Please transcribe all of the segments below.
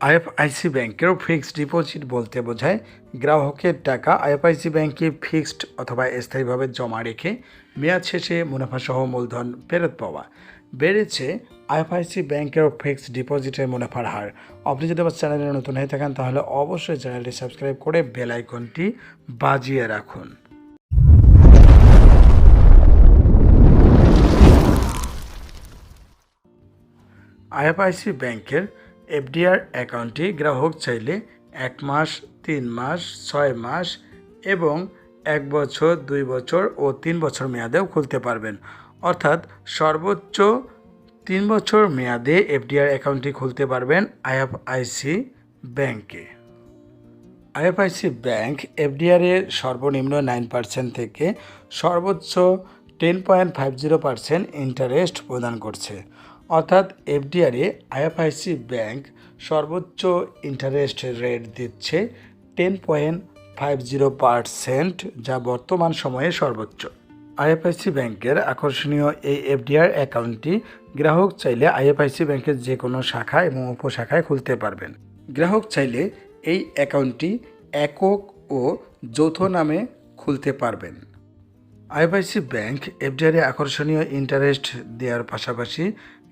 IFIC ব্যাংকের fixed deposit বলতে বোঝায়, গ্রাহকের টাকা আইএফআইসি ব্যাংকে ফিক্সড অথবা স্থায়ীভাবে জমা রেখে মেয়াদ শেষে মুনাফাসহ মূলধন ফেরত পাওয়া। বেড়েছে আইএফআইসি ব্যাংকের ফিক্সড ডিপোজিটের মুনাফার হার। আপনি যদি আমার চ্যানেলে নতুন হয়ে থাকেন, তাহলে অবশ্যই চ্যানেলটি সাবস্ক্রাইব করে বেল আইকনটি বাজিয়ে রাখুন। আইএফআইসি ব্যাংকের এফডিআর অ্যাকাউন্টটি গ্রাহক চাইলে এক মাস, তিন মাস, ছয় মাস এবং এক বছর, দুই বছর ও তিন বছর মেয়াদেও খুলতে পারবেন। অর্থাৎ সর্বোচ্চ তিন বছর মেয়াদে এফডিআর অ্যাকাউন্টটি খুলতে পারবেন আইএফআইসি ব্যাংকে। আইএফআইসি ব্যাংক এফডিআরে সর্বনিম্ন নাইন পার্সেন্ট থেকে সর্বোচ্চ ten point five zero percent interest প্রদান করছে। অর্থাৎ এফডিআরে আইএফআইসি ব্যাংক সর্বোচ্চ ইন্টারেস্ট রেট দিচ্ছে ten point five zero percent যা বর্তমান সময়ে সর্বোচ্চ। আইএফআইসি ব্যাংকের আকর্ষণীয় এই এফডিআর অ্যাকাউন্টটি গ্রাহক চাইলে আইএফআইসি ব্যাংকের যে কোনো শাখা এবং উপশাখায় খুলতে পারবেন। গ্রাহক চাইলে এই অ্যাকাউন্টটি একক ও যৌথ নামে খুলতে পারবেন। আইএফআইসি ব্যাংক এফডিআরে আকর্ষণীয় ইন্টারেস্ট দেওয়ার পাশাপাশি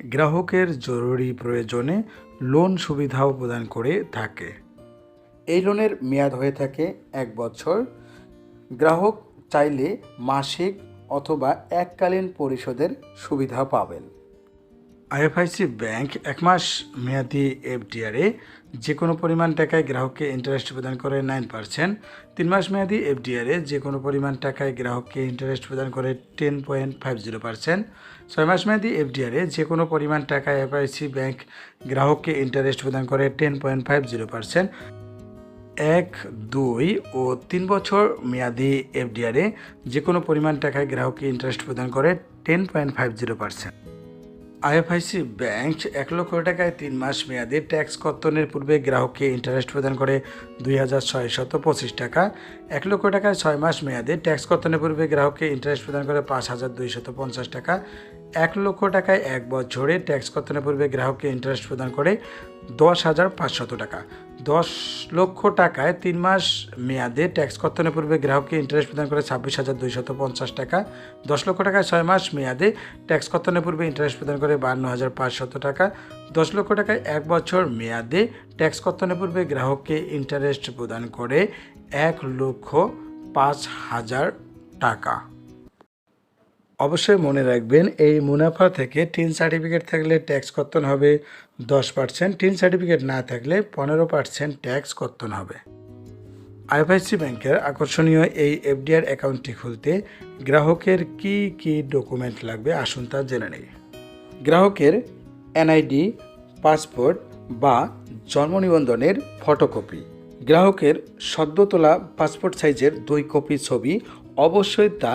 গ্রাহকের জরুরি প্রয়োজনে লোন সুবিধাও প্রদান করে থাকে। এই লোনের মেয়াদ হয়ে থাকে এক বছর। গ্রাহক চাইলে মাসিক অথবা এককালীন পরিশোধের সুবিধা পাবেন। আইএফআইসি ব্যাংক এক মাস মেয়াদি এফডিআরে যে কোনো পরিমাণ টাকায় গ্রাহককে ইন্টারেস্ট প্রদান করে নাইন পার্সেন্ট তিন মাস মেয়াদি এফডিআরে যে কোনো পরিমাণ টাকায় গ্রাহককে ইন্টারেস্ট প্রদান করে ten point five zero percent ছয় মাস মেয়াদি এফডিআরে যে কোনো পরিমাণ টাকায় এফআইসি ব্যাংক গ্রাহককে ইন্টারেস্ট প্রদান করে ten point five zero percent এক, দুই ও তিন বছর মেয়াদি এফডিআরে যে কোনো পরিমাণ টাকায় গ্রাহককে ইন্টারেস্ট প্রদান করে ten point five zero percent IFIC bank এক লক্ষ টাকায় তিন মাস মেয়াদে ট্যাক্স কর্তনের পূর্বে গ্রাহককে ইন্টারেস্ট প্রদান করে দুই হাজার ছয়শত পঁচিশ টাকা। এক লক্ষ টাকায় ছয় মাস মেয়াদে ট্যাক্স কর্তনের পূর্বে গ্রাহককে ইন্টারেস্ট প্রদান করে পাঁচ হাজার দুইশত পঞ্চাশ টাকা। এক লক্ষ টাকায় এক বছরে ট্যাক্স কর্তনের পূর্বে গ্রাহককে ইন্টারেস্ট প্রদান করে? দশ হাজার পাঁচশত টাকা। দশ লক্ষ টাকায় তিন মাস মেয়াদে ট্যাক্স কর্তনের পূর্বে গ্রাহককে ইন্টারেস্ট প্রদান করে? ছাব্বিশ হাজার দুইশত পঞ্চাশ টাকা। দশ লক্ষ টাকায় ছয় মাস মেয়াদে ট্যাক্স কর্তনের পূর্বে ইন্টারেস্ট প্রদান করে? বান্ন হাজার পাঁচশত টাকা। দশ লক্ষ টাকায় এক বছর মেয়াদে ট্যাক্স কর্তনের পূর্বে গ্রাহককে ইন্টারেস্ট প্রদান করে? এক লক্ষ পাঁচ হাজার টাকা। অবশ্যই মনে রাখবেন, এই মুনাফা থেকে টিন সার্টিফিকেট থাকলে ট্যাক্স কর্তন হবে দশ পার্সেন্ট টিন সার্টিফিকেট না থাকলে পনেরো পার্সেন্ট ট্যাক্স কর্তন হবে। আইএফআইসি ব্যাংকের আকর্ষণীয় এই এফডিআর অ্যাকাউন্টটি খুলতে গ্রাহকের কি কি ডকুমেন্ট লাগবে আসুন তা জেনে নেই। গ্রাহকের এনআইডি, পাসপোর্ট বা জন্ম নিবন্ধনের ফটোকপি। গ্রাহকের সদ্য তোলা পাসপোর্ট সাইজের দুই কপি ছবি অবশ্যই তা